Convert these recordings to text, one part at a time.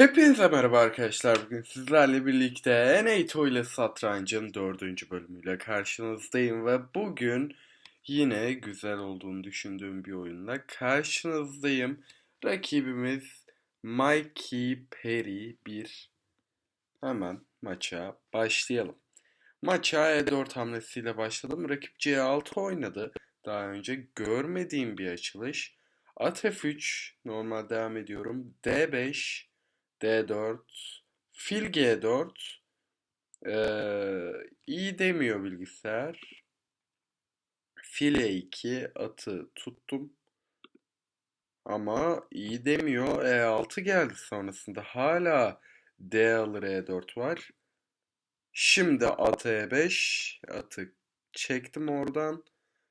Hepinize merhaba arkadaşlar. Bugün sizlerle birlikte NATO ile Satrancın dördüncü bölümüyle karşınızdayım ve bugün yine güzel olduğunu düşündüğüm bir oyunla karşınızdayım. Rakibimiz Mikey Perry 1. Hemen maça başlayalım. Maça E4 hamlesiyle başladım. Rakip C6 oynadı. Daha önce görmediğim bir açılış. At F3 normal devam ediyorum. D5 D4 Fil G4 ee, iyi demiyor bilgisayar. Fil E2 atı tuttum. Ama iyi demiyor. E6 geldi sonrasında. Hala D alır E4 var. Şimdi at E5 atı çektim oradan.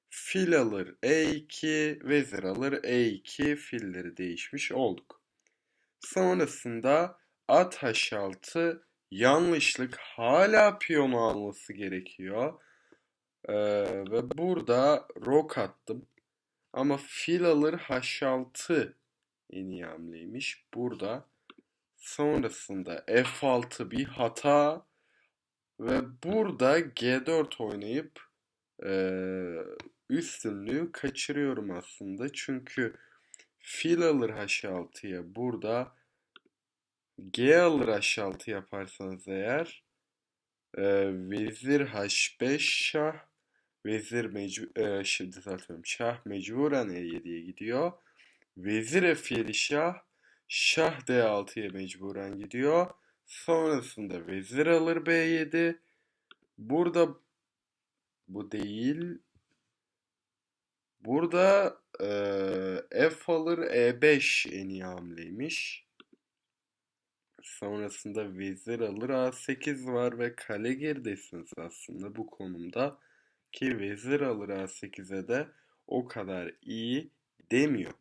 Fil alır E2, vezir alır E2, filleri değişmiş olduk. Sonrasında at H6 yanlışlık hala piyonu alması gerekiyor. Ee, ve burada rok attım. Ama fil alır H6 en iyi hamleymiş. Burada sonrasında F6 bir hata ve burada G4 oynayıp e, üstünlüğü kaçırıyorum aslında. Çünkü fil alır H6'ya burada G alır H6 yaparsanız eğer e, vezir H5 şah vezir mecbur e, şimdi düzeltiyorum şah mecburen E7'ye gidiyor. Vezir F7 şah şah D6'ya mecburen gidiyor. Sonrasında vezir alır B7. Burada bu değil. Burada e, F alır E5 en iyi hamleymiş. Sonrasında vezir alır A8 var ve kale geridesiniz aslında bu konumda. Ki vezir alır A8'e de o kadar iyi demiyor.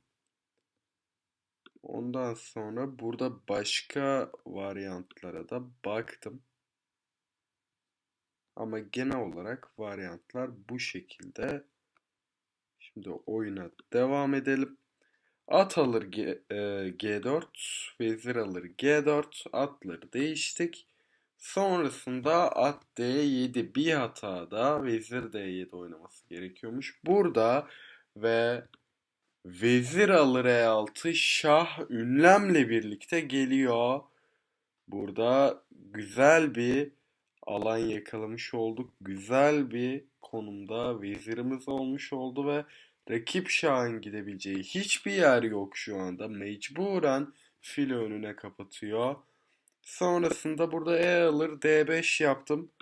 Ondan sonra burada başka varyantlara da baktım. Ama genel olarak varyantlar bu şekilde. Şimdi oyuna devam edelim. At alır G, e, G4, vezir alır G4, atları değiştik. Sonrasında at D7 bir hatada vezir D7 oynaması gerekiyormuş. Burada ve vezir alır E6 şah ünlemle birlikte geliyor. Burada güzel bir alan yakalamış olduk. Güzel bir konumda vezirimiz olmuş oldu ve rakip şahın gidebileceği hiçbir yer yok şu anda. Mecburen fil önüne kapatıyor. Sonrasında burada E alır D5 yaptım.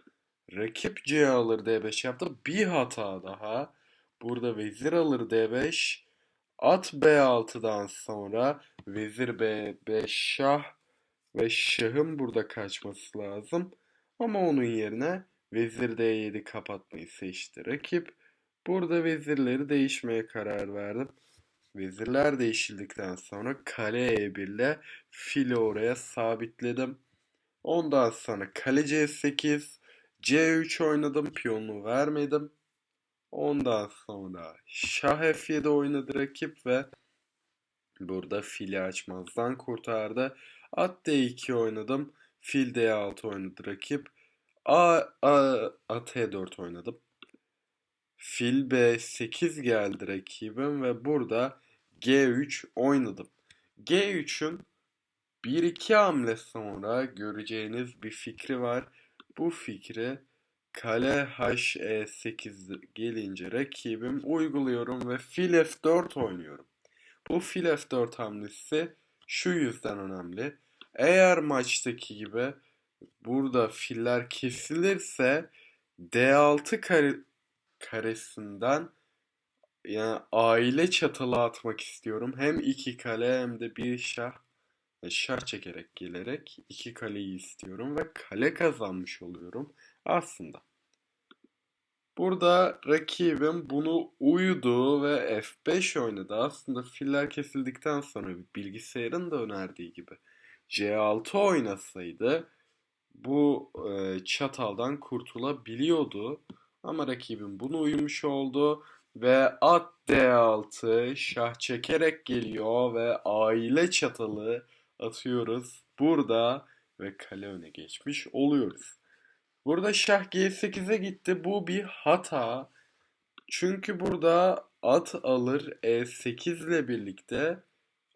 Rakip C alır D5 yaptı. Bir hata daha. Burada vezir alır D5. At B6'dan sonra vezir B5 şah ve şahın burada kaçması lazım. Ama onun yerine vezir D7 kapatmayı seçti rakip. Burada vezirleri değişmeye karar verdim. Vezirler değişildikten sonra kale E1 ile fili oraya sabitledim. Ondan sonra kale C8, C3 oynadım, piyonu vermedim. Ondan sonra şah F7 oynadı rakip ve burada fili açmazdan kurtardı. At D2 oynadım, fil D6 oynadı rakip. A, A, at E4 oynadım. Fil B8 geldi rakibim ve burada G3 oynadım. G3'ün 1-2 hamle sonra göreceğiniz bir fikri var. Bu fikri kale HE8 gelince rakibim uyguluyorum ve fil F4 oynuyorum. Bu fil F4 hamlesi şu yüzden önemli. Eğer maçtaki gibi burada filler kesilirse D6 kare, karesinden yani aile çatalı atmak istiyorum. Hem iki kale hem de bir şah şah çekerek gelerek iki kaleyi istiyorum ve kale kazanmış oluyorum aslında. Burada rakibim bunu uyudu ve F5 oynadı. Aslında filler kesildikten sonra bilgisayarın da önerdiği gibi C6 oynasaydı bu e, çataldan kurtulabiliyordu. Ama rakibim bunu uyumuş oldu ve at D6 şah çekerek geliyor ve aile çatalı atıyoruz. burada ve kale öne geçmiş oluyoruz. Burada şah G8'e gitti. Bu bir hata. Çünkü burada at alır E8 ile birlikte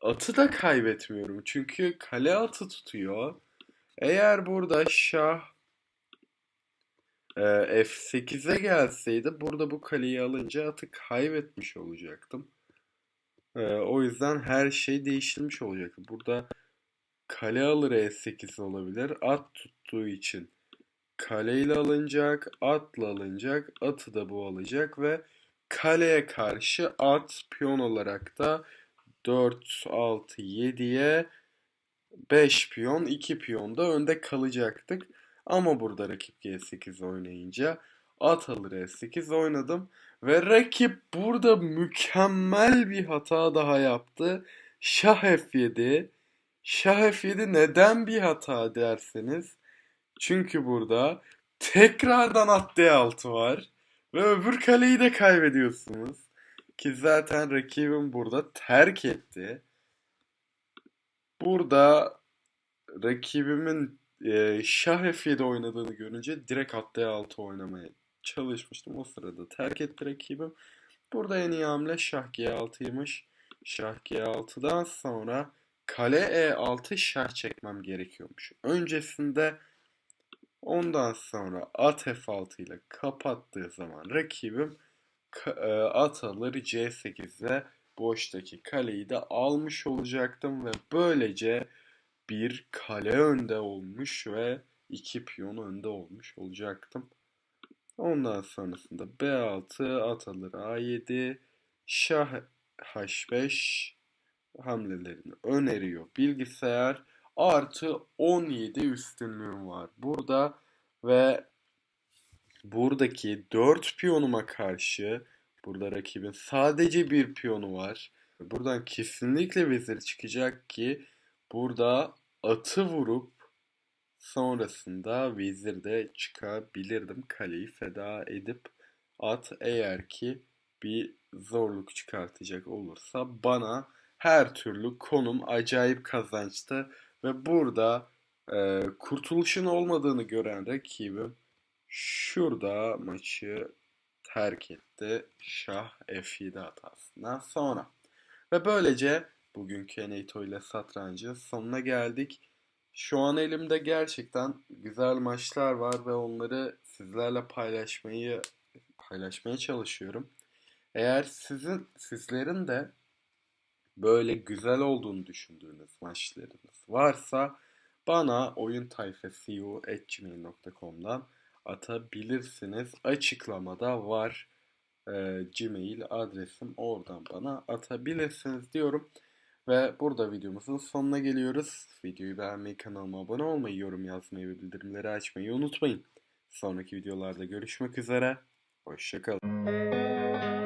atı da kaybetmiyorum. Çünkü kale atı tutuyor. Eğer burada şah e, F8'e gelseydi burada bu kaleyi alınca atı kaybetmiş olacaktım. E, o yüzden her şey değiştirmiş olacaktı. Burada kale alır E8 olabilir. At tuttuğu için kaleyle alınacak, atla alınacak, atı da bu alacak ve kaleye karşı at piyon olarak da 4, 6, 7'ye 5 piyon, 2 piyon da önde kalacaktık. Ama burada rakip G8 oynayınca at alır E8 oynadım. Ve rakip burada mükemmel bir hata daha yaptı. Şah F7. Şah F7 neden bir hata derseniz. Çünkü burada tekrardan at D6 var. Ve öbür kaleyi de kaybediyorsunuz. Ki zaten rakibim burada terk etti. Burada rakibimin e, Şah F7 oynadığını görünce direkt at D6 oynamaya çalışmıştım. O sırada terk etti rakibim. Burada en iyi hamle Şah G6'ymış. Şah G6'dan sonra kale E6 şah çekmem gerekiyormuş. Öncesinde ondan sonra at F6 ile kapattığı zaman rakibim e, at alır C8 ile boştaki kaleyi de almış olacaktım ve böylece bir kale önde olmuş ve iki piyon önde olmuş olacaktım. Ondan sonrasında B6 at alır A7 Şah H5 hamlelerini öneriyor bilgisayar. Artı 17 üstünlüğüm var burada ve buradaki 4 piyonuma karşı burada rakibin sadece bir piyonu var. Buradan kesinlikle vezir çıkacak ki burada atı vurup sonrasında vezirde çıkabilirdim. Kaleyi feda edip at eğer ki bir zorluk çıkartacak olursa bana her türlü konum acayip kazançtı ve burada e, kurtuluşun olmadığını gören rakibim şurada maçı terk etti Şah F7 hatasından sonra. Ve böylece bugünkü NATO ile satrancı sonuna geldik. Şu an elimde gerçekten güzel maçlar var ve onları sizlerle paylaşmayı paylaşmaya çalışıyorum. Eğer sizin sizlerin de böyle güzel olduğunu düşündüğünüz maçlarınız varsa bana oyuntayfasiu.gmail.com'dan atabilirsiniz. Açıklamada var e, Gmail adresim. Oradan bana atabilirsiniz diyorum. Ve burada videomuzun sonuna geliyoruz. Videoyu beğenmeyi, kanalıma abone olmayı, yorum yazmayı ve bildirimleri açmayı unutmayın. Sonraki videolarda görüşmek üzere. Hoşçakalın.